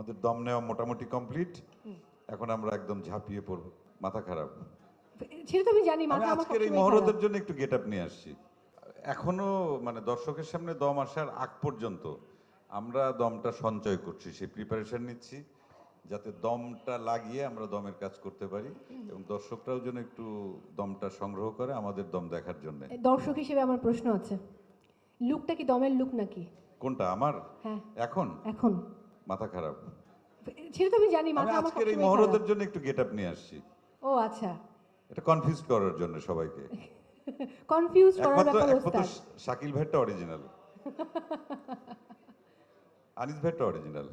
আমাদের দম নেওয়া মোটামুটি কমপ্লিট। এখন আমরা একদম ঝাঁপিয়ে পড়ব মাথা খারাপ। সেটা তো আমি জানি মাথা আমার আজকের এই মহরতের জন্য একটু গেট আপ নিয়ে আসছি। এখনও মানে দর্শকের সামনে দম আসার আগ পর্যন্ত আমরা দমটা সঞ্চয় করছি সেই প্রিপারেশন নিচ্ছি যাতে দমটা লাগিয়ে আমরা দমের কাজ করতে পারি এবং দর্শকরাও যেন একটু দমটা সংগ্রহ করে আমাদের দম দেখার জন্য। দর্শক হিসেবে আমার প্রশ্ন আছে লুকটা কি দমের লুক নাকি? কোনটা আমার? হ্যাঁ। এখন? এখন। মাথা খারাপ। সেটা তো আমি জানি মাথা আমার আজকের এই মহরতের জন্য একটু গেট আপ নিয়ে আসছি। ও আচ্ছা। এটা কনফিউজ করার জন্য সবাইকে। কনফিউজ করার ব্যাপার ওস্তাদ। শাকিল ভাইটা অরিজিনাল আনিস ভাইটা অরিজিনাল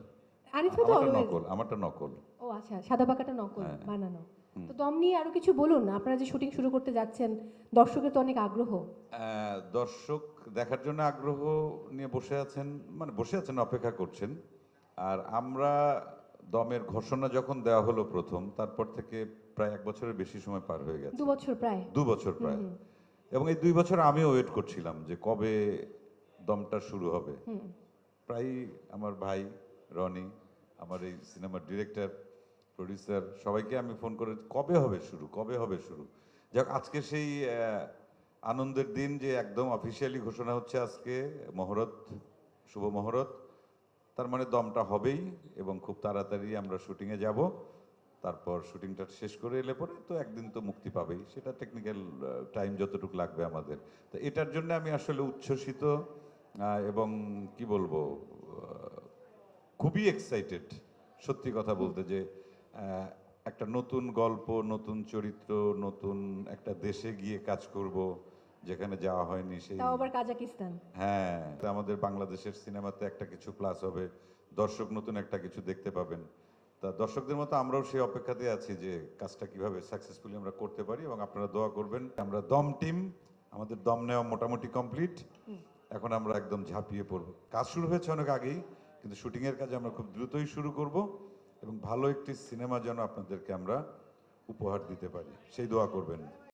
আনিস ভাই তো নকল আমারটা নকল। ও আচ্ছা সাদা পাকাটা নকল হ্যাঁ। বানানো। তো দম নিয়ে আরও কিছু বলুন আপনারা যে শুটিং শুরু করতে যাচ্ছেন দর্শকের তো অনেক আগ্রহ। দর্শক দেখার জন্য আগ্রহ নিয়ে বসে আছেন মানে বসে আছেন অপেক্ষা করছেন। আর আমরা দমের ঘোষণা যখন দেওয়া হলো প্রথম তারপর থেকে প্রায় এক বছরের বেশি সময় পার হয়ে গেছে। দু বছর প্রায়। দু বছর প্রায়। এবং এই দুই বছর আমিও ওয়েট করছিলাম যে কবে দমটা শুরু হবে। প্রায় আমার ভাই রনি আমার এই সিনেমার ডিরেক্টর প্রডিউসার সবাইকে আমি ফোন করে কবে হবে শুরু কবে হবে শুরু? যাক আজকে সেই আনন্দের দিন যে একদম অফিসিয়ালি ঘোষণা হচ্ছে আজকে মহরত শুভ মহরত। তার মানে দমটা হবেই এবং খুব তাড়াতাড়ি আমরা শুটিংয়ে যাব। তারপর শুটিংটা শেষ করে এলে পরে তো একদিন তো মুক্তি পাবেই। সেটা টেকনিক্যাল টাইম যতটুকু লাগবে আমাদের। তো এটার জন্য আমি আসলে উচ্ছ্বসিত এবং কি বলব খুবই এক্সাইটেড সত্যি কথা বলতে যে একটা নতুন গল্প, নতুন চরিত্র, নতুন একটা দেশে গিয়ে কাজ করব যেখানে যাওয়া হয়নি সেই তাও আবার কাজাকিস্তান? হ্যাঁ তা আমাদের বাংলাদেশের সিনেমাতে একটা কিছু প্লাস হবে দর্শক নতুন একটা কিছু দেখতে পাবেন। তা দর্শকদের মতো আমরাও সেই অপেক্ষাতে আছি যে কাজটা কীভাবে সাকসেসফুলি আমরা করতে পারি এবং আপনারা দোয়া করবেন। আমরা দম টিম আমাদের দম নেওয়া মোটামুটি কমপ্লিট এখন আমরা একদম ঝাঁপিয়ে পড়ব। কাজ শুরু হয়েছে অনেক আগেই কিন্তু শুটিংয়ের কাজ আমরা খুব দ্রুতই শুরু করব এবং ভালো একটি সিনেমা যেন আপনাদেরকে আমরা উপহার দিতে পারি। সেই দোয়া করবেন।